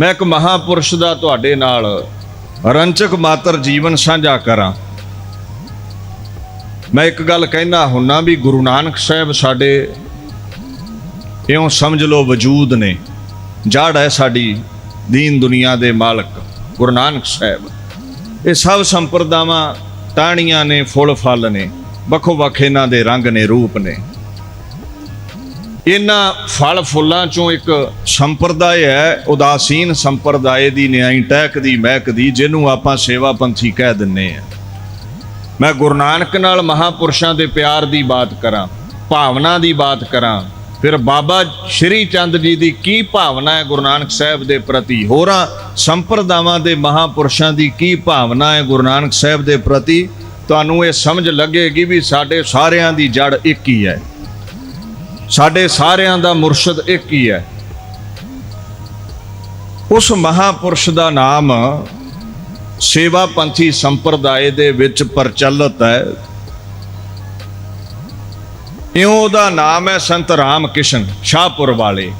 ਮੈਂ ਇੱਕ ਮਹਾਪੁਰਸ਼ ਦਾ ਤੁਹਾਡੇ ਨਾਲ ਰੰਚਕ ਮਾਤਰ ਜੀਵਨ ਸਾਂਝਾ ਕਰਾਂ। ਮੈਂ ਇੱਕ ਗੱਲ ਕਹਿਣਾ ਹੁੰਨਾ ਵੀ ਗੁਰੂ ਨਾਨਕ ਸਾਹਿਬ ਸਾਡੇ ਇਉਂ ਸਮਝ ਲਓ ਵਜੂਦ ਨੇ। ਜੜ ਹੈ ਸਾਡੀ ਦੀਨ ਦੁਨੀਆ ਦੇ ਮਾਲਕ, ਗੁਰੂ ਨਾਨਕ ਸਾਹਿਬ। ਇਹ ਸਭ ਸੰਪਰਦਾਵਾਂ ਟਾਹਣੀਆਂ ਨੇ ਫੁੱਲ ਫਲ ਨੇ ਵੱਖੋ ਵੱਖ ਇਹਨਾਂ ਦੇ ਰੰਗ ਨੇ, ਰੂਪ ਨੇ। ਇਹਨਾਂ ਫਲ ਫੁੱਲਾਂ ਚੋਂ ਇੱਕ ਸੰਪਰਦਾਇ ਹੈ, ਉਦਾਸੀਨ ਸੰਪਰਦਾਇ ਦੀ ਨਿਆਈ ਟਹਿਕ ਦੀ ਮਹਿਕ ਦੀ, ਜਿਹਨੂੰ ਆਪਾਂ ਸੇਵਾ ਪੰਥੀ ਕਹਿ ਦਿੰਨੇ ਆ ਮੈਂ ਗੁਰੂ ਨਾਨਕ ਨਾਲ ਮਹਾਪੁਰਸ਼ਾਂ ਦੇ ਪਿਆਰ ਦੀ ਬਾਤ ਕਰਾਂ, ਭਾਵਨਾ ਦੀ ਬਾਤ ਕਰਾਂ, ਫਿਰ ਬਾਬਾ ਸ਼੍ਰੀ ਚੰਦ ਜੀ ਦੀ ਕੀ ਭਾਵਨਾ ਹੈ ਗੁਰੂ ਨਾਨਕ ਸਾਹਿਬ ਦੇ ਪ੍ਰਤੀ? ਹੋਰਾਂ ਸੰਪਰਦਾਵਾਂ ਦੇ ਮਹਾਪੁਰਸ਼ਾਂ ਦੀ ਕੀ ਭਾਵਨਾ ਹੈ ਗੁਰੂ ਨਾਨਕ ਸਾਹਿਬ ਦੇ ਪ੍ਰਤੀ? ਤੁਹਾਨੂੰ ਇਹ ਸਮਝ ਲੱਗੇਗੀ ਵੀ ਸਾਡੇ ਸਾਰਿਆਂ ਦੀ ਜੜ ਇੱਕ ਹੀ ਹੈ। ਸਾਡੇ ਸਾਰਿਆਂ ਦਾ ਮੁਰਸ਼ਿਦ ਇੱਕ ਹੀ ਹੈ। ਉਸ ਮਹਾਪੁਰਸ਼ ਦਾ ਨਾਮ ਸੇਵਾ ਪੰਥੀ ਸੰਪਰਦਾਇ ਦੇ ਵਿੱਚ ਪ੍ਰਚਲਿਤ ਹੈ। ਇਉਂ ਉਹਦਾ ਨਾਮ ਹੈ ਸੰਤ ਰਾਮ ਕਿਸ਼ਨ ਸ਼ਾਹਪੁਰ ਵਾਲੇ।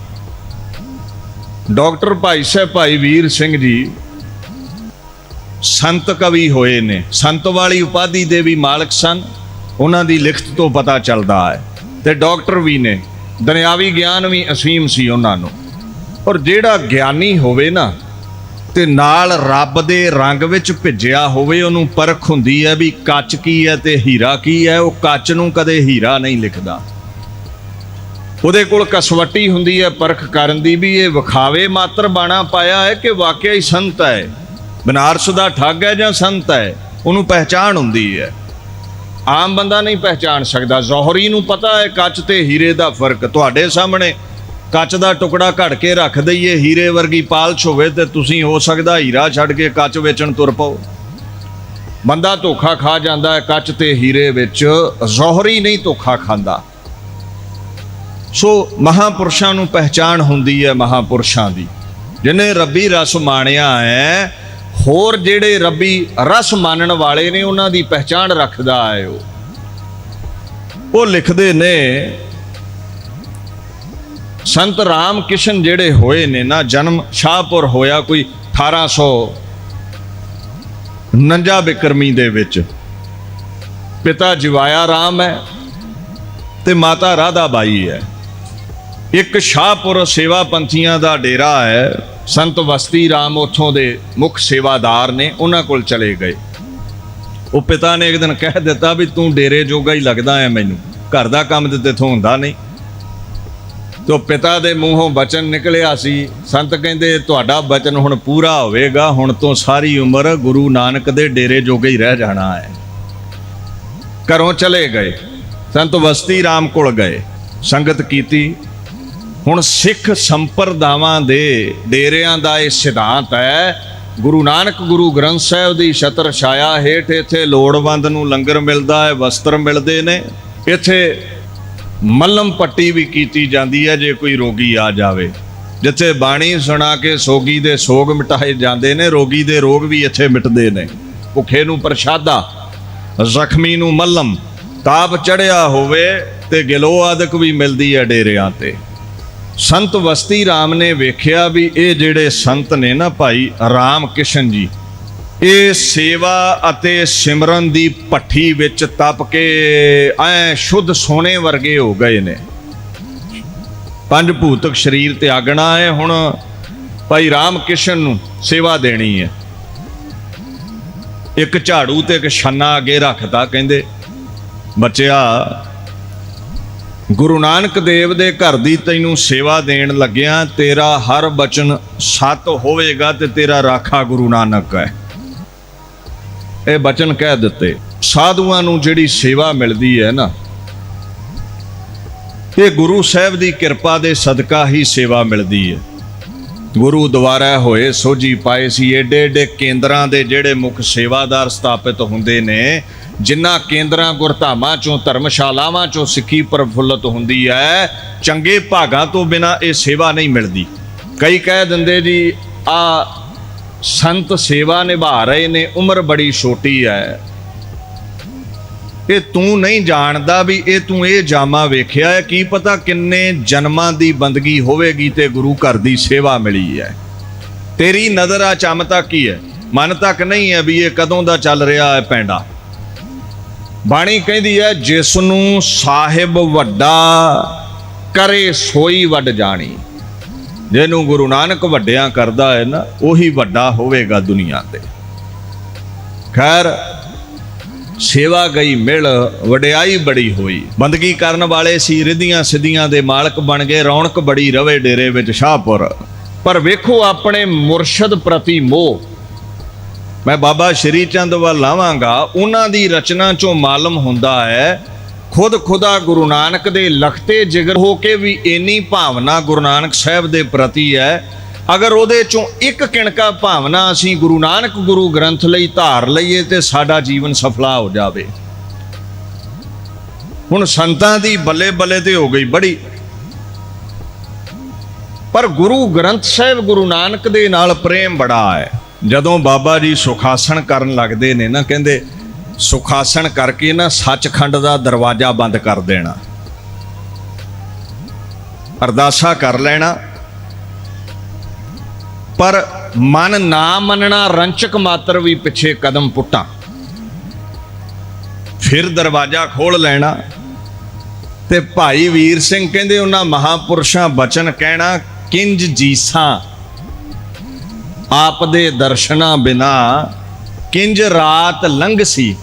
ਡਾਕਟਰ ਭਾਈ ਸਾਹਿਬ, ਭਾਈ ਵੀਰ ਸਿੰਘ ਜੀ ਸੰਤ ਕਵੀ ਹੋਏ ਨੇ। ਸੰਤ ਵਾਲੀ ਉਪਾਧੀ ਦੇ ਵੀ ਮਾਲਕ ਸਨ। ਉਹਨਾਂ ਦੀ ਲਿਖਤ ਤੋਂ ਪਤਾ ਚੱਲਦਾ ਹੈ। ਤੇ ਡਾਕਟਰ ਵੀ ਨੇ। ਦੁਨਿਆਵੀ ਗਿਆਨ ਵੀ ਅਸੀਮ ਸੀ ਉਹਨਾਂ ਨੂੰ। ਔਰ ਜਿਹੜਾ ਗਿਆਨੀ ਹੋਵੇ ਨਾ, ਤੇ ਨਾਲ ਰੱਬ ਦੇ ਰੰਗ ਵਿੱਚ ਭਿੱਜਿਆ ਹੋਵੇ, ਉਹਨੂੰ ਪਰਖ ਹੁੰਦੀ ਹੈ ਵੀ ਕੱਚ ਕੀ ਹੈ ਤੇ ਹੀਰਾ ਕੀ ਹੈ, ਉਹ ਕੱਚ ਨੂੰ ਕਦੇ ਹੀਰਾ ਨਹੀਂ ਲਿਖਦਾ। ਉਹਦੇ ਕੋਲ ਕਸਵੱਟੀ ਹੁੰਦੀ ਹੈ, ਪਰਖ ਕਰਨ ਦੀ ਵੀ ਇਹ ਵਿਖਾਵੇ ਮਾਤਰ ਬਾਣਾ ਪਾਇਆ ਹੈ ਕਿ ਵਾਕਿਆ ਹੀ ਸੰਤ ਹੈ। ਬਨਾਰਸ ਦਾ ਠੱਗ ਹੈ ਜਾਂ ਸੰਤ ਹੈ, ਉਹਨੂੰ ਪਹਿਚਾਣ ਹੁੰਦੀ ਹੈ। ਆਮ ਬੰਦਾ ਨਹੀਂ ਪਹਿਚਾਣ ਸਕਦਾ। ਜ਼ੋਹਰੀ ਨੂੰ ਪਤਾ ਹੈ ਕੱਚ ਤੇ ਹੀਰੇ ਦਾ ਫ਼ਰਕ। ਤੁਹਾਡੇ ਸਾਹਮਣੇ ਕੱਚ ਦਾ ਟੁਕੜਾ ਘੜ ਕੇ ਰੱਖ ਦਈਏ, ਹੀਰੇ ਵਰਗੀ ਪਾਲਸ਼ ਹੋਵੇ ਤੇ ਤੁਸੀਂ ਹੋ ਸਕਦਾ ਹੀਰਾ ਛੱਡ ਕੇ ਕੱਚ ਵੇਚਣ ਤੁਰ ਪਾਓ। ਬੰਦਾ ਧੋਖਾ ਖਾ ਜਾਂਦਾ ਹੈ ਕੱਚ ਤੇ ਹੀਰੇ ਵਿੱਚ। ਜ਼ੋਹਰੀ ਨਹੀਂ ਧੋਖਾ ਖਾਂਦਾ। ਸੋ ਮਹਾਪੁਰਸ਼ਾਂ ਨੂੰ ਪਹਿਚਾਣ ਹੁੰਦੀ ਹੈ ਮਹਾਪੁਰਸ਼ਾਂ ਦੀ। ਜਿਨੇ ਰੱਬੀ ਰਸ ਮਾਣਿਆ ਹੈ ਹੋਰ ਜਿਹੜੇ ਰੱਬੀ ਰਸ ਮੰਨਣ ਵਾਲੇ ਨੇ ਉਹਨਾਂ ਦੀ ਪਹਿਚਾਣ ਰੱਖਦਾ ਹੈ ਉਹ ਲਿਖਦੇ ਨੇ, ਸੰਤ ਰਾਮ ਕਿਸ਼ਨ ਜਿਹੜੇ ਹੋਏ ਨੇ ਨਾ, ਜਨਮ ਸ਼ਾਹਪੁਰ ਹੋਇਆ ਕੋਈ 1849 ਬਿਕਰਮੀ ਦੇ ਵਿੱਚ। ਪਿਤਾ ਜਵਾਇਆ ਰਾਮ ਹੈ ਤੇ ਮਾਤਾ ਰਾਧਾ ਬਾਈ ਹੈ। ਇੱਕ ਸ਼ਾਹਪੁਰ ਸੇਵਾ ਪੰਥੀਆਂ ਦਾ ਡੇਰਾ ਹੈ। ਸੰਤ ਵਸਤੀ ਰਾਮ ਉਥੋਂ ਦੇ ਮੁੱਖ ਸੇਵਾਦਾਰ ਨੇ, ਉਹਨਾਂ ਕੋਲ ਚਲੇ ਗਏ। ਉਹ ਪਿਤਾ ਨੇ ਇੱਕ ਦਿਨ ਕਹਿ ਦਿੱਤਾ ਵੀ ਤੂੰ ਡੇਰੇ ਜੋਗਾ ਹੀ ਲੱਗਦਾ ਹੈ ਮੈਨੂੰ। ਘਰ ਦਾ ਕੰਮ ਤੇ ਤੇਥੋਂ ਹੁੰਦਾ ਨਹੀਂ। ਤੋ ਪਿਤਾ ਦੇ ਮੂੰਹੋਂ ਬਚਨ ਨਿਕਲਿਆ ਸੀ। ਸੰਤ ਕਹਿੰਦੇ, ਤੁਹਾਡਾ ਬਚਨ ਹੁਣ ਪੂਰਾ ਹੋਵੇਗਾ। ਹੁਣ ਤੋਂ ਸਾਰੀ ਉਮਰ ਗੁਰੂ ਨਾਨਕ ਦੇ ਡੇਰੇ ਜੋਗੇ ਹੀ ਰਹਿ ਜਾਣਾ ਹੈ ਘਰੋਂ ਚਲੇ ਗਏ। ਸੰਤ ਵਸਤੀ ਰਾਮ ਕੋਲ ਗਏ। ਸੰਗਤ ਕੀਤੀ। ਹੁਣ ਸਿੱਖ ਸੰਪਰਦਾਵਾਂ ਦੇ ਡੇਰਿਆਂ ਦਾ ਇਹ ਸਿਧਾਂਤ ਹੈ, ਗੁਰੂ ਨਾਨਕ ਗੁਰੂ ਗ੍ਰੰਥ ਸਾਹਿਬ ਦੀ ਛਤਰ ਛਾਇਆ ਹੇਠ ਇੱਥੇ ਲੋੜਵੰਦ ਨੂੰ ਲੰਗਰ ਮਿਲਦਾ ਹੈ, ਵਸਤਰ ਮਿਲਦੇ ਨੇ। ਇੱਥੇ ਮੱਲਮ ਪੱਟੀ ਵੀ ਕੀਤੀ ਜਾਂਦੀ ਹੈ, ਜੇ ਕੋਈ ਰੋਗੀ ਆ ਜਾਵੇ। ਜਿੱਥੇ ਬਾਣੀ ਸੁਣਾ ਕੇ ਸੋਗੀ ਦੇ ਸੋਗ ਮਿਟਾਏ ਜਾਂਦੇ ਨੇ, ਰੋਗੀ ਦੇ ਰੋਗ ਵੀ ਇੱਥੇ ਮਿਟਦੇ ਨੇ। ਭੁੱਖੇ ਨੂੰ ਪ੍ਰਸ਼ਾਦਾ, ਜ਼ਖਮੀ ਨੂੰ ਮੱਲਮ, ਤਾਪ ਚੜਿਆ ਹੋਵੇ ਤੇ ਗਿਲੋ ਆਦਿਕ ਵੀ ਮਿਲਦੀ ਹੈ ਡੇਰਿਆਂ ਤੇ। ਸੰਤ ਵਸਤੀ ਰਾਮ ਨੇ ਵੇਖਿਆ ਵੀ ਇਹ ਜਿਹੜੇ ਸੰਤ ਨੇ ਨਾ ਭਾਈ, ਰਾਮ ਕਿਸ਼ਨ ਜੀ, ਇਹ ਸੇਵਾ ਅਤੇ ਸਿਮਰਨ ਦੀ ਪੱਠੀ ਵਿੱਚ ਤਪ ਕੇ ਐ ਸ਼ੁੱਧ ਸੋਨੇ ਵਰਗੇ ਹੋ ਗਏ ਨੇ। ਪੰਜ ਭੂਤਕ ਸਰੀਰ ਤਿਆਗਣਾ ਹੈ ਹੁਣ, ਭਾਈ ਰਾਮ ਕਿਸ਼ਨ ਨੂੰ ਸੇਵਾ ਦੇਣੀ ਹੈ। ਇੱਕ ਝਾੜੂ ਤੇ ਇੱਕ ਛੰਨਾ ਅੱਗੇ ਰੱਖਦਾ ਕਹਿੰਦੇ, ਬੱਚਿਆ ਗੁਰੂ ਨਾਨਕ ਦੇਵ ਦੇ ਘਰ ਦੀ ਤੈਨੂੰ ਸੇਵਾ ਦੇਣ ਲੱਗਿਆ ਤੇਰਾ ਹਰ ਬਚਨ ਸਤ ਹੋਵੇਗਾ ਤੇ ਤੇਰਾ ਰਾਖਾ ਗੁਰੂ ਨਾਨਕ ਹੈ। ਇਹ ਬਚਨ ਕਹਿ ਦਿੱਤੇ, ਸਾਧੂਆਂ ਨੂੰ ਜਿਹੜੀ ਸੇਵਾ ਮਿਲਦੀ ਹੈ ਨਾ, ਇਹ ਗੁਰੂ ਸਾਹਿਬ ਦੀ ਕਿਰਪਾ ਦੇ ਸਦਕਾ ਹੀ ਸੇਵਾ ਮਿਲਦੀ ਹੈ। ਗੁਰੂ ਦੁਆਰਾ ਹੋਏ ਸੋਝੀ ਪਾਏ ਸੀ ਏਡੇ ਏਡੇ ਕੇਂਦਰਾਂ ਦੇ ਜਿਹੜੇ ਮੁੱਖ ਸੇਵਾਦਾਰ ਸਥਾਪਿਤ ਹੁੰਦੇ ਨੇ ਜਿਨ੍ਹਾਂ ਕੇਂਦਰਾਂ, ਗੁਰਧਾਮਾਂ ਚੋਂ, ਧਰਮਸ਼ਾਲਾਵਾਂ ਚੋਂ ਸਿੱਖੀ ਪ੍ਰਫੁੱਲਤ ਹੁੰਦੀ ਹੈ, ਚੰਗੇ ਭਾਗਾਂ ਤੋਂ ਬਿਨਾ ਇਹ ਸੇਵਾ ਨਹੀਂ ਮਿਲਦੀ। ਕਈ ਕਹਿ ਦਿੰਦੇ ਜੀ, ਆ ਸੰਤ ਸੇਵਾ ਨਿਭਾ ਰਹੇ ਨੇ, ਉਮਰ ਬੜੀ ਛੋਟੀ ਹੈ। ਇਹ ਤੂੰ ਨਹੀਂ ਜਾਣਦਾ ਵੀ ਇਹ ਤੂੰ ਇਹ ਜਾਮਾ ਵੇਖਿਆ ਹੈ, ਕੀ ਪਤਾ ਕਿੰਨੇ ਜਨਮਾਂ ਦੀ ਬੰਦਗੀ ਹੋਵੇਗੀ ਤੇ ਗੁਰੂ ਘਰ ਦੀ ਸੇਵਾ ਮਿਲੀ ਹੈ। ਤੇਰੀ ਨਜ਼ਰ ਆ ਚੰਮ ਤੱਕ ਹੀ ਹੈ, ਮਨ ਤੱਕ ਨਹੀਂ ਹੈ ਵੀ ਇਹ ਕਦੋਂ ਦਾ ਚੱਲ ਰਿਹਾ ਹੈ ਪੈਂਡਾ। ਬਾਣੀ ਕਹਿੰਦੀ ਹੈ ਜਿਸ ਨੂੰ ਸਾਹਿਬ ਵੱਡਾ ਕਰੇ ਸੋਈ ਵੱਡ ਜਾਣੀ। ਜਿਹਨੂੰ ਗੁਰੂ ਨਾਨਕ ਵੱਡਿਆਂ ਕਰਦਾ ਹੈ ਨਾ, ਉਹੀ ਵੱਡਾ ਹੋਵੇਗਾ ਦੁਨੀਆ ਤੇ। ਖੈਰ, ਸੇਵਾ ਗਈ ਮਿਲ, ਵਡਿਆਈ ਬੜੀ ਹੋਈ। ਬੰਦਗੀ ਕਰਨ ਵਾਲੇ ਸੀ, ਰਿੱਧੀਆਂ ਸਿੱਧੀਆਂ ਦੇ ਮਾਲਕ ਬਣ ਗਏ, ਰੌਣਕ ਬੜੀ ਰਵੇ ਡੇਰੇ ਵਿੱਚ ਸ਼ਾਹਪੁਰ। ਪਰ ਵੇਖੋ ਆਪਣੇ ਮੁਰਸ਼ਦ ਪ੍ਰਤੀ ਮੋਹ। ਮੈਂ ਬਾਬਾ ਸ਼੍ਰੀ ਚੰਦ ਵੱਲ ਲਾਵਾਂਗਾ ਉਹਨਾਂ ਦੀ ਰਚਨਾ ਚੋਂ ਮਾਲਮ ਹੁੰਦਾ ਹੈ। ਖੁਦ ਖੁਦਾ ਗੁਰੂ ਨਾਨਕ ਦੇ ਲਖਤੇ ਜਿਗਰ ਹੋ ਕੇ ਵੀ ਇੰਨੀ ਭਾਵਨਾ ਗੁਰੂ ਨਾਨਕ ਸਾਹਿਬ ਦੇ ਪ੍ਰਤੀ ਹੈ। ਅਗਰ ਉਹਦੇ ਚੋਂ ਇੱਕ ਕਿਣਕਾ ਭਾਵਨਾ ਅਸੀਂ ਗੁਰੂ ਨਾਨਕ ਗੁਰੂ ਗ੍ਰੰਥ ਲਈ ਧਾਰ ਲਈਏ ਤੇ ਸਾਡਾ ਜੀਵਨ ਸਫਲਾ ਹੋ ਜਾਵੇ। ਹੁਣ ਸੰਤਾਂ ਦੀ ਬੱਲੇ ਬੱਲੇ ਤੇ ਹੋ ਗਈ ਬੜੀ। ਪਰ ਗੁਰੂ ਗ੍ਰੰਥ ਸਾਹਿਬ ਗੁਰੂ ਨਾਨਕ ਦੇ ਨਾਲ ਪ੍ਰੇਮ ਬੜਾ ਹੈ। ਜਦੋਂ ਬਾਬਾ ਜੀ ਸੁਖਾਸਣ ਕਰਨ ਲੱਗਦੇ ਨੇ ਨਾ, ਕਹਿੰਦੇ ਸੁਖਾਸਣ ਕਰਕੇ ਨਾ ਸੱਚਖੰਡ ਦਾ ਦਰਵਾਜ਼ਾ ਬੰਦ ਕਰ ਦੇਣਾ। ਅਰਦਾਸਾ ਕਰ ਲੈਣਾ। ਪਰ ਮਨ ਨਾ ਮੰਨਣਾ, ਰੰਚਕ ਮਾਤਰ ਵੀ ਪਿੱਛੇ ਕਦਮ ਪੁੱਟਾਂ। ਫਿਰ ਦਰਵਾਜ਼ਾ ਖੋਲ ਲੈਣਾ। ਤੇ ਭਾਈ ਵੀਰ ਸਿੰਘ ਕਹਿੰਦੇ, ਉਹਨਾਂ ਮਹਾਪੁਰਸ਼ਾਂ ਬਚਨ ਕਹਿਣਾ, ਕਿੰਜ ਜੀਸਾਂ ਆਪ ਦੇ ਦਰਸ਼ਨਾਂ ਬਿਨਾ ਕਿੰਜ ਰਾਤ ਲੰਘ ਸੀ?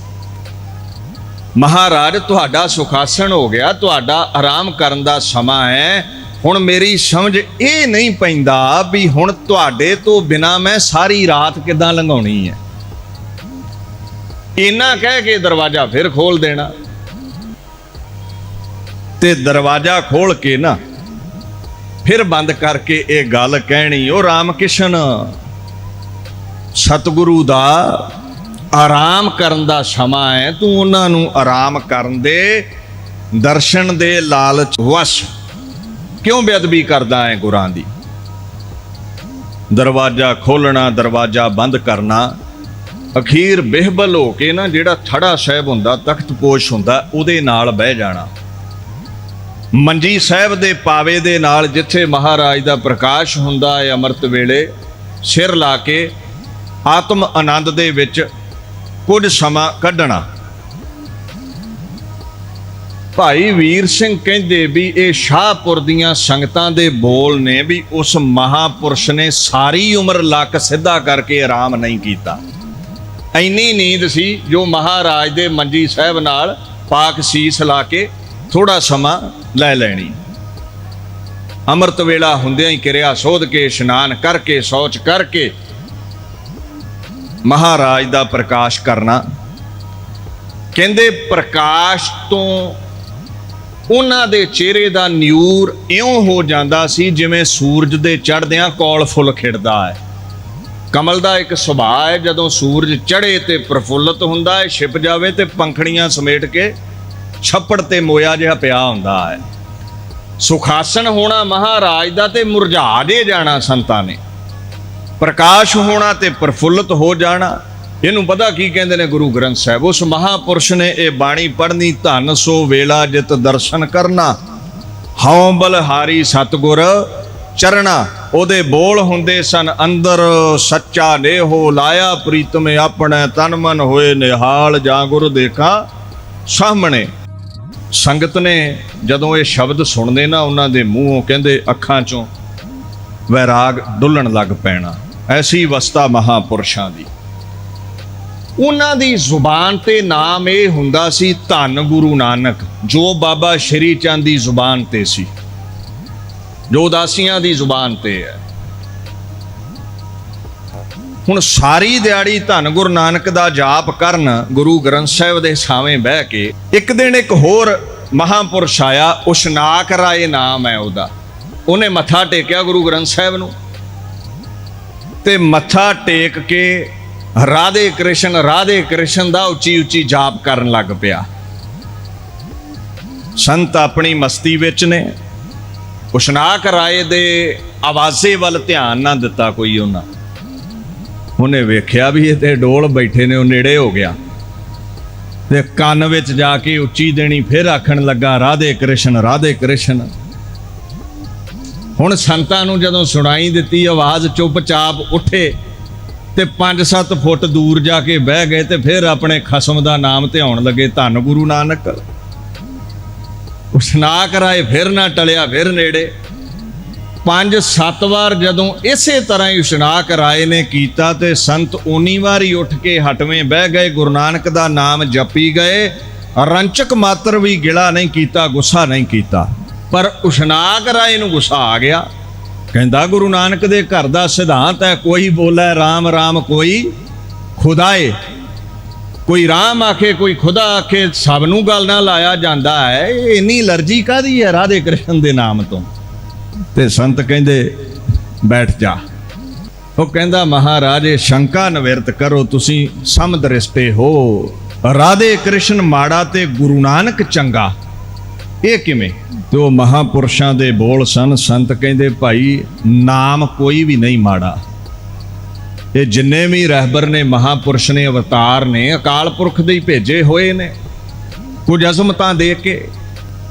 ਮਹਾਰਾਜ, ਤੁਹਾਡਾ ਸੁਖਾਸਣ ਹੋ ਗਿਆ, ਤੁਹਾਡਾ ਆਰਾਮ ਕਰਨ ਦਾ ਸਮਾਂ ਹੈ। ਹੁਣ ਮੇਰੀ ਸਮਝ ਇਹ ਨਹੀਂ ਪੈਂਦਾ ਵੀ ਹੁਣ ਤੁਹਾਡੇ ਤੋਂ ਬਿਨਾ ਮੈਂ ਸਾਰੀ ਰਾਤ ਕਿਦਾਂ ਲੰਘਾਉਣੀ ਹੈ। ਇਹਨਾਂ ਕਹਿ ਕੇ ਦਰਵਾਜ਼ਾ ਫਿਰ ਖੋਲ ਦੇਣਾ। ਤੇ ਦਰਵਾਜ਼ਾ ਖੋਲ ਕੇ ਨਾ ਫਿਰ ਬੰਦ ਕਰਕੇ ਇਹ ਗੱਲ ਕਹਿਣੀ, ਉਹ ਰਾਮ ਕਿਸ਼ਨ ਸਤਿਗੁਰੂ ਦਾ ਆਰਾਮ ਕਰਨ ਦਾ ਸਮਾਂ ਹੈ, ਤੂੰ ਉਹਨਾਂ ਨੂੰ ਆਰਾਮ ਕਰਨ ਦੇ, ਦਰਸ਼ਨ ਦੇ ਲਾਲਚ ਵਸ਼। ਕਿਉਂ ਬੇਅਦਬੀ ਕਰਦਾ ਹੈ ਗੁਰਾਂ ਦੀ? ਦਰਵਾਜ਼ਾ ਖੋਲਣਾ ਦਰਵਾਜ਼ਾ ਬੰਦ ਕਰਨਾ, ਅਖੀਰ ਬਿਹਬਲ ਹੋ ਕੇ ਨਾ ਜਿਹੜਾ ਥੜਾ ਸਾਹਿਬ ਹੁੰਦਾ, ਤਖਤ ਪੋਸ਼ ਹੁੰਦਾ, ਉਹਦੇ ਨਾਲ ਬਹਿ ਜਾਣਾ। ਮੰਜੀ ਸਾਹਿਬ ਦੇ ਪਾਵੇ ਦੇ ਨਾਲ ਜਿੱਥੇ ਮਹਾਰਾਜ ਦਾ ਪ੍ਰਕਾਸ਼ ਹੁੰਦਾ ਹੈ, ਅੰਮ੍ਰਿਤ ਵੇਲੇ ਸਿਰ ਲਾ ਕੇ ਆਤਮ ਆਨੰਦ ਦੇ ਵਿੱਚ ਕੁਝ ਸਮਾਂ ਕੱਢਣਾ। ਭਾਈ ਵੀਰ ਸਿੰਘ ਕਹਿੰਦੇ ਵੀ ਇਹ ਸ਼ਾਹਪੁਰ ਦੀਆਂ ਸੰਗਤਾਂ ਦੇ ਬੋਲ ਨੇ ਵੀ ਉਸ ਮਹਾਪੁਰਸ਼ ਨੇ ਸਾਰੀ ਉਮਰ ਲੱਕ ਸਿੱਧਾ ਕਰਕੇ ਆਰਾਮ ਨਹੀਂ ਕੀਤਾ। ਐਨੀ ਨੀਂਦ ਸੀ ਜੋ ਮਹਾਰਾਜ ਦੇ ਮੰਜੀ ਸਾਹਿਬ ਨਾਲ ਪਾਕ ਸੀਸ ਲਾ ਕੇ ਥੋੜਾ ਸਮਾਂ ਲੈ ਲੈਣੀ। ਅੰਮ੍ਰਿਤ ਵੇਲਾ ਹੁੰਦਿਆਂ ਹੀ ਕਿਰਿਆ ਸੋਧ ਕੇ, ਇਸ਼ਨਾਨ ਕਰਕੇ, ਸੌਚ ਕਰਕੇ ਮਹਾਰਾਜ ਦਾ ਪ੍ਰਕਾਸ਼ ਕਰਨਾ। ਕਹਿੰਦੇ ਪ੍ਰਕਾਸ਼ ਤੋਂ ਉਹਨਾਂ ਦੇ ਚਿਹਰੇ ਦਾ ਨਿਊਰ ਇਉਂ ਹੋ ਜਾਂਦਾ ਸੀ ਜਿਵੇਂ ਸੂਰਜ ਦੇ ਚੜ੍ਹਦਿਆਂ ਕੌਲ ਫੁੱਲ ਖਿੜਦਾ ਹੈ। ਕਮਲ ਦਾ ਇੱਕ ਸੁਭਾਅ ਹੈ, ਜਦੋਂ ਸੂਰਜ ਚੜ੍ਹੇ ਤੇ ਪ੍ਰਫੁੱਲਤ ਹੁੰਦਾ ਹੈ, ਛਿਪ ਜਾਵੇ ਤੇ ਪੰਖੜੀਆਂ ਸਮੇਟ ਕੇ ਛੱਪੜ ਤੇ ਮੋਇਆ ਜਿਹਾ ਪਿਆ ਹੁੰਦਾ ਹੈ। ਸੁਖਾਸਨ ਹੋਣਾ ਮਹਾਰਾਜ ਦਾ ਤੇ ਮੁਰਝਾ ਦੇ ਜਾਣਾ ਸੰਤਾਂ ਨੇ। ਪ੍ਰਕਾਸ਼ ਹੋਣਾ ਤੇ ਪ੍ਰਫੁੱਲਤ ਹੋ ਜਾਣਾ। ਇਹਨੂੰ ਪਤਾ ਕੀ ਕਹਿੰਦੇ ਨੇ ਗੁਰੂ ਗ੍ਰੰਥ ਸਾਹਿਬ? ਉਸ ਮਹਾਪੁਰਸ਼ ਨੇ ਇਹ ਬਾਣੀ ਪੜ੍ਹਨੀ, ਧੰਨ ਸੋ ਵੇਲਾ ਜਿਤ ਦਰਸ਼ਨ ਕਰਨਾ। ਹਉ ਬਲਹਾਰੀ ਸਤਗੁਰ ਚਰਣਾ। ਉਹਦੇ ਬੋਲ ਹੁੰਦੇ ਸਨ, ਅੰਦਰ ਸੱਚਾ ਨੇਹੋ ਲਾਇਆ, ਪ੍ਰੀਤਮ ਆਪਣੇ ਤਨ ਮਨ ਹੋਏ, ਨਿਹਾਲ ਜਾਂ ਗੁਰ ਦੇਖਾਂ ਸਾਹਮਣੇ। ਸੰਗਤ ਨੇ ਜਦੋਂ ਇਹ ਸ਼ਬਦ ਸੁਣਦੇ ਨਾ, ਉਹਨਾਂ ਦੇ ਮੂੰਹੋਂ ਕਹਿੰਦੇ ਅੱਖਾਂ ਚੋਂ ਵੈਰਾਗ ਡੁੱਲਣ ਲੱਗ ਪੈਣਾ। ਐਸੀ ਵਸਤਾ ਮਹਾਪੁਰਸ਼ਾਂ ਦੀ। ਉਹਨਾਂ ਦੀ ਜ਼ੁਬਾਨ ਤੇ ਨਾਮ ਇਹ ਹੁੰਦਾ ਸੀ ਧੰਨ ਗੁਰੂ ਨਾਨਕ, ਜੋ ਬਾਬਾ ਸ਼੍ਰੀ ਚੰਦ ਦੀ ਜ਼ੁਬਾਨ ਤੇ ਸੀ। ਜੋ ਦਾਸੀਆਂ ਦੀ ਜ਼ੁਬਾਨ ਤੇ ਹੈ। ਹੁਣ ਸਾਰੀ ਦਿਹਾੜੀ ਧੰਨ ਗੁਰੂ ਨਾਨਕ ਦਾ ਜਾਪ ਕਰਨ ਗੁਰੂ ਗ੍ਰੰਥ ਸਾਹਿਬ ਦੇ ਛਾਵੇਂ ਬਹਿ ਕੇ ਇੱਕ ਦਿਨ ਇੱਕ ਹੋਰ ਮਹਾਪੁਰਸ਼ ਆਇਆ ਉਸ਼ਨਾਕ ਰਾਏ ਨਾਮ ਹੈ ਉਹਦਾ। ਉਹਨੇ ਮੱਥਾ ਟੇਕਿਆ ਗੁਰੂ ਗ੍ਰੰਥ ਸਾਹਿਬ ਨੂੰ। ਤੇ ਮੱਥਾ ਟੇਕ ਕੇ ਰਾਧੇ ਕ੍ਰਿਸ਼ਨ ਰਾਧੇ ਕ੍ਰਿਸ਼ਨ ਦਾ ਉੱਚੀ ਉੱਚੀ ਜਾਪ ਕਰਨ ਲੱਗ ਪਿਆ। ਸੰਤ ਆਪਣੀ ਮਸਤੀ ਵਿੱਚ ਨੇ। ਉਸ਼ਨਾਕ ਰਾਏ ਦੇ ਆਵਾਜ਼ੇ ਵੱਲ ਧਿਆਨ ਨਾ ਦਿੱਤਾ ਕੋਈ ਉਹਨਾਂ। ਉਹਨੇ ਵੇਖਿਆ ਵੀ ਇਹ ਤੇ ਡੋਲ ਬੈਠੇ ਨੇ, ਉਹ ਨੇੜੇ ਹੋ ਗਿਆ। ਤੇ ਕੰਨ ਵਿੱਚ ਜਾ ਕੇ ਉੱਚੀ ਦੇਣੀ ਫਿਰ ਆਖਣ ਲੱਗਾ, ਰਾਧੇ ਕ੍ਰਿਸ਼ਨ ਰਾਧੇ ਕ੍ਰਿਸ਼ਨ। ਹੁਣ ਸੰਤਾਂ ਨੂੰ ਜਦੋਂ ਸੁਣਾਈ ਦਿੱਤੀ, ਆਵਾਜ਼ ਚੁੱਪਚਾਪ ਉੱਠੇ ਤੇ 5-7 ਫੁੱਟ ਦੂਰ ਜਾ ਕੇ ਬਹਿ ਗਏ ਤੇ ਫਿਰ ਆਪਣੇ ਖਸਮ ਦਾ ਨਾਮ ਧਿਆਉਣ ਲੱਗੇ, ਧੰਨ ਗੁਰੂ ਨਾਨਕ। ਉਸਨਾ ਕਰਾਏ, ਫਿਰ ਨਾ ਟਲਿਆ, ਫਿਰ ਨੇੜੇ। ਪੰਜ ਸੱਤ ਵਾਰ ਜਦੋਂ ਇਸੇ ਤਰ੍ਹਾਂ ਹੀ ਇਸ਼ਨਾਕ ਰਾਏ ਨੇ ਕੀਤਾ ਤੇ ਸੰਤ ਉਨੀ ਵਾਰੀ ਉੱਠ ਕੇ ਹਟਵੇਂ ਬਹਿ ਗਏ, ਗੁਰੂ ਨਾਨਕ ਦਾ ਨਾਮ ਜਪੀ ਗਏ। ਰੰਚਕ ਮਾਤਰ ਵੀ ਗਿਲਾ ਨਹੀਂ ਕੀਤਾ, ਗੁੱਸਾ ਨਹੀਂ ਕੀਤਾ। ਪਰ ਉਸ਼ਨਾਕ ਰਾਏ ਨੂੰ ਗੁੱਸਾ ਆ ਗਿਆ। ਕਹਿੰਦਾ, ਗੁਰੂ ਨਾਨਕ ਦੇ ਘਰ ਦਾ ਸਿਧਾਂਤ ਹੈ, ਕੋਈ ਬੋਲੇ RAM RAM ਕੋਈ ਖੁਦਾਏ। ਕੋਈ ਰਾਮ ਆਖੇ, ਕੋਈ ਖੁਦਾ ਆਖੇ, ਸਭ ਨੂੰ ਗੱਲ ਨਾਲ ਲਾਇਆ ਜਾਂਦਾ ਹੈ। ਇਹ ਇੰਨੀ ਅਲਰਜੀ ਕਾਦੀ ਹੈ ਰਾਧੇ ਕ੍ਰਿਸ਼ਨ ਦੇ ਨਾਮ ਤੋਂ? ਤੇ ਸੰਤ ਕਹਿੰਦੇ, ਬੈਠ ਜਾ। ਉਹ ਕਹਿੰਦਾ, ਮਹਾਰਾਜੇ, ਸ਼ੰਕਾ ਨਿਵਰਤ ਕਰੋ, ਤੁਸੀਂ ਸਮਝ ਰਿਸ਼ਤੇ ਹੋ। ਰਾਧੇ ਕ੍ਰਿਸ਼ਨ ਮਾੜਾ ਤੇ ਗੁਰੂ ਨਾਨਕ ਚੰਗਾ। ਇਹ ਕਿਵੇਂ? ਤੇ ਉਹ ਮਹਾਪੁਰਸ਼ਾਂ ਦੇ ਬੋਲ ਸਨ, ਸੰਤ ਕਹਿੰਦੇ, ਭਾਈ, ਨਾਮ ਕੋਈ ਵੀ ਨਹੀਂ ਮਾੜਾ। ਇਹ ਜਿੰਨੇ ਵੀ ਰਹਿਬਰ ਨੇ, ਮਹਾਪੁਰਸ਼ ਨੇ, ਅਵਤਾਰ ਨੇ, ਅਕਾਲ ਪੁਰਖ ਦੇ ਹੀ ਭੇਜੇ ਹੋਏ ਨੇ। ਕੁਝ ਅਜ਼ਮਤਾਂ ਦੇ ਕੇ।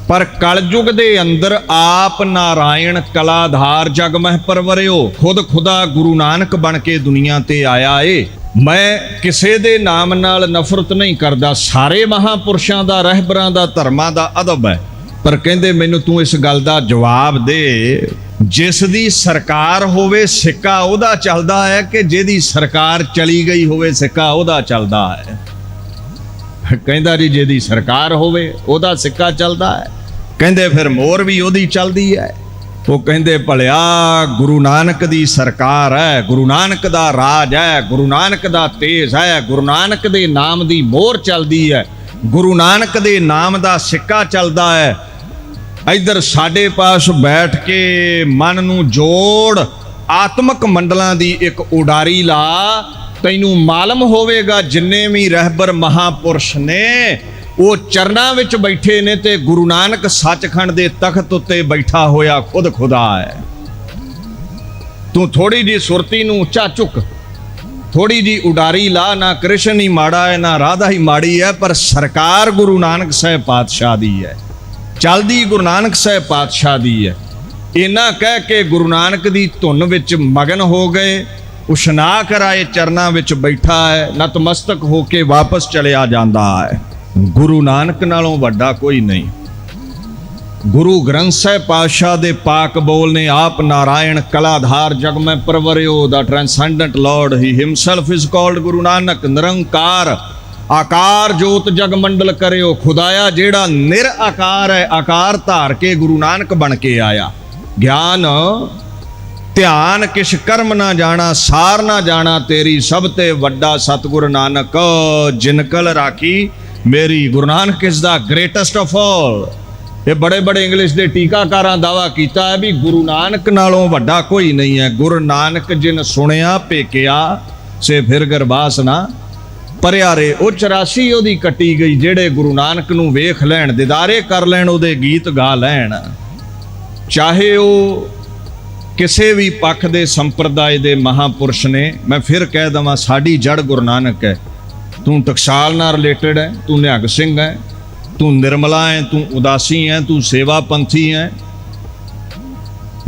ਪਰ ਕਲਯੁਗ ਦੇ ਅੰਦਰ ਆਪ ਨਾਰਾਇਣ ਕਲਾਧਾਰ ਜਗ ਮਹਿ ਪਰਵਰਿਓ, ਖੁਦ ਖੁਦਾ ਗੁਰੂ ਨਾਨਕ ਬਣ ਕੇ ਦੁਨੀਆ ਤੇ ਆਇਆ ਏ। ਮੈਂ ਕਿਸੇ ਦੇ ਨਾਮ ਨਾਲ ਨਫ਼ਰਤ ਨਹੀਂ ਕਰਦਾ। ਸਾਰੇ ਮਹਾਪੁਰਸ਼ਾਂ ਦਾ, ਰਹਿਬਰਾਂ ਦਾ, ਧਰਮਾਂ ਦਾ ਅਦਬ ਹੈ। ਪਰ ਕਹਿੰਦੇ ਮੈਨੂੰ ਤੂੰ ਇਸ ਗੱਲ ਦਾ ਜਵਾਬ ਦੇ। ਜਿਸ ਦੀ ਸਰਕਾਰ ਹੋਵੇ ਸਿੱਕਾ, ਉਹਦਾ ਚੱਲਦਾ ਹੈ ਕਿ ਜਿਹਦੀ ਸਰਕਾਰ ਚਲੀ ਗਈ ਹੋਵੇ ਸਿੱਕਾ, ਉਹਦਾ ਚੱਲਦਾ ਹੈ। ਕਹਿੰਦਾ ਜੀ, ਜਿਹਦੀ ਸਰਕਾਰ ਹੋਵੇ, ਉਹਦਾ ਸਿੱਕਾ ਚੱਲਦਾ ਹੈ। ਕਹਿੰਦੇ ਫਿਰ ਮੋਰ ਵੀ ਉਹਦੀ ਚੱਲਦੀ ਹੈ। ਉਹ ਕਹਿੰਦੇ, ਭਲਿਆ, ਗੁਰੂ ਨਾਨਕ ਦੀ ਸਰਕਾਰ ਹੈ, ਗੁਰੂ ਨਾਨਕ ਦਾ ਰਾਜ ਹੈ, ਗੁਰੂ ਨਾਨਕ ਦਾ ਤੇਜ ਹੈ, ਗੁਰੂ ਨਾਨਕ ਦੇ ਨਾਮ ਦੀ ਮੋਹਰ ਚੱਲਦੀ ਹੈ, ਗੁਰੂ ਨਾਨਕ ਦੇ ਨਾਮ ਦਾ ਸਿੱਕਾ ਚੱਲਦਾ ਹੈ ਇੱਧਰ ਸਾਡੇ ਪਾਸ ਬੈਠ ਕੇ ਮਨ ਨੂੰ ਜੋੜ, ਆਤਮਿਕ ਮੰਡਲਾਂ ਦੀ ਇੱਕ ਉਡਾਰੀ ਲਾ, ਤੈਨੂੰ ਮਾਲਮ ਹੋਵੇਗਾ ਜਿੰਨੇ ਵੀ ਰਹਿਬਰ ਮਹਾਪੁਰਸ਼ ਨੇ। ਉਹ ਚਰਨਾਂ ਵਿੱਚ ਬੈਠੇ ਨੇ ਤੇ ਗੁਰੂ ਨਾਨਕ ਸੱਚਖੰਡ ਦੇ ਤਖਤ ਉੱਤੇ ਬੈਠਾ ਹੋਇਆ ਖੁਦ ਖੁਦਾ ਹੈ। ਤੂੰ ਥੋੜੀ ਜੀ ਸੁਰਤੀ ਨੂੰ ਉੱਚਾ ਚੁੱਕ। ਥੋੜੀ ਜੀ ਉਡਾਰੀ ਲਾ, ਨਾ ਕ੍ਰਿਸ਼ਨ ਹੀ ਮਾੜਾ ਹੈ, ਨਾ ਰਾਧਾ ਹੀ ਮਾੜੀ ਹੈ, ਪਰ ਸਰਕਾਰ ਗੁਰੂ ਨਾਨਕ ਸਾਹਿਬ ਪਾਤਸ਼ਾਹ ਦੀ ਹੈ। ਚੱਲਦੀ ਗੁਰੂ ਨਾਨਕ ਸਾਹਿਬ ਪਾਤਸ਼ਾਹ ਦੀ ਹੈ। ਇਹਨਾਂ ਕਹਿ ਕੇ ਗੁਰੂ ਨਾਨਕ ਦੀ ਧੁਨ ਵਿੱਚ ਮਗਨ ਹੋ ਗਏ, ਉਸ਼ਨਾ ਕਰਾਏ ਚਰਨਾਂ ਵਿੱਚ ਬੈਠਾ ਹੈ, ਨਤਮਸਤਕ ਹੋ ਕੇ ਵਾਪਸ ਚਲਿਆ ਜਾਂਦਾ ਹੈ। ਗੁਰੂ ਨਾਨਕ ਨਾਲੋਂ ਵੱਡਾ ਕੋਈ ਨਹੀਂ। ਗੁਰੂ ਗ੍ਰੰਥ ਸਾਹਿਬ ਪਾਤਸ਼ਾਹ ਦੇ ਪਾਕ ਬੋਲ ਨੇ ਆਪ ਨਾਰਾਇਣ ਕਲਾਧਾਰ ਜਗ ਮੈਂ ਪਰਵਰਿਓ ਦਾ transcendent Lord he himself is called Guru Nanak, ਨਿਰੰਕਾਰ। ਆਕਾਰ ਜੋਤ ਜਗ ਮੰਡਲ ਕਰਿਓ, ਖੁਦਾਇਆ ਜਿਹੜਾ ਨਿਰ ਆਕਾਰ ਹੈ, ਆਕਾਰ ਧਾਰ ਕੇ ਗੁਰੂ ਨਾਨਕ ਬਣ ਕੇ ਆਇਆ। ਗਿਆਨ, ਧਿਆਨ, ਕਿਛ ਕਰਮ ਨਾ ਜਾਣਾ, ਸਾਰ ਨਾ ਜਾਣਾ, ਤੇਰੀ ਸਭ ਤੇ ਵੱਡਾ ਸਤਿਗੁਰ ਨਾਨਕ ਜਿਨਕਲ ਰਾਖੀ, ਮੇਰੀ ਗੁਰੂ ਨਾਨਕ ਇਸ ਦਾ ਗ੍ਰੇਟੈਸਟ ਆਫ ਆਲ ਇਹ ਬੜੇ ਬੜੇ ਇੰਗਲਿਸ਼ ਦੇ ਟੀਕਾਕਾਰਾਂ ਦਾਵਾ ਕੀਤਾ ਹੈ ਵੀ ਗੁਰੂ ਨਾਨਕ ਨਾਲੋਂ ਵੱਡਾ ਕੋਈ ਨਹੀਂ ਹੈ। ਗੁਰੂ ਨਾਨਕ ਜਿਨ ਸੁਣਿਆ, ਪੇਕਿਆ, ਸੇ ਫਿਰ ਗਰਬਾਸ ਨਾ ਪਰਿਆਰੇ, ਉਹ 84 ਉਹਦੀ ਕੱਟੀ ਗਈ, ਜਿਹੜੇ ਗੁਰੂ ਨਾਨਕ ਨੂੰ ਵੇਖ ਲੈਣ, ਦਿਦਾਰੇ ਕਰ ਲੈਣ, ਉਹਦੇ ਗੀਤ ਗਾ ਲੈਣ। ਚਾਹੇ ਉਹ ਕਿਸੇ ਵੀ ਪੱਖ ਦੇ ਸੰਪਰਦਾਇ ਦੇ ਮਹਾਪੁਰਸ਼ ਨੇ, ਮੈਂ ਫਿਰ ਕਹਿ ਦਵਾਂ, ਸਾਡੀ ਜੜ ਗੁਰੂ ਨਾਨਕ ਹੈ। ਤੂੰ ਟਕਸਾਲ ਨਾਲ ਰਿਲੇਟਡ ਹੈ, ਤੂੰ ਨਿਹੰਗ ਸਿੰਘ ਹੈ, ਤੂੰ ਨਿਰਮਲਾ ਹੈ, ਤੂੰ ਉਦਾਸੀ ਹੈ, ਤੂੰ ਸੇਵਾ ਪੰਥੀ ਹੈ।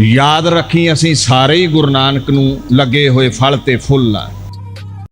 ਯਾਦ ਰੱਖੀ ਅਸੀਂ ਸਾਰੇ ਹੀ ਗੁਰੂ ਨਾਨਕ ਨੂੰ ਲੱਗੇ ਹੋਏ ਫਲ ਤੇ ਫੁੱਲ ਆ।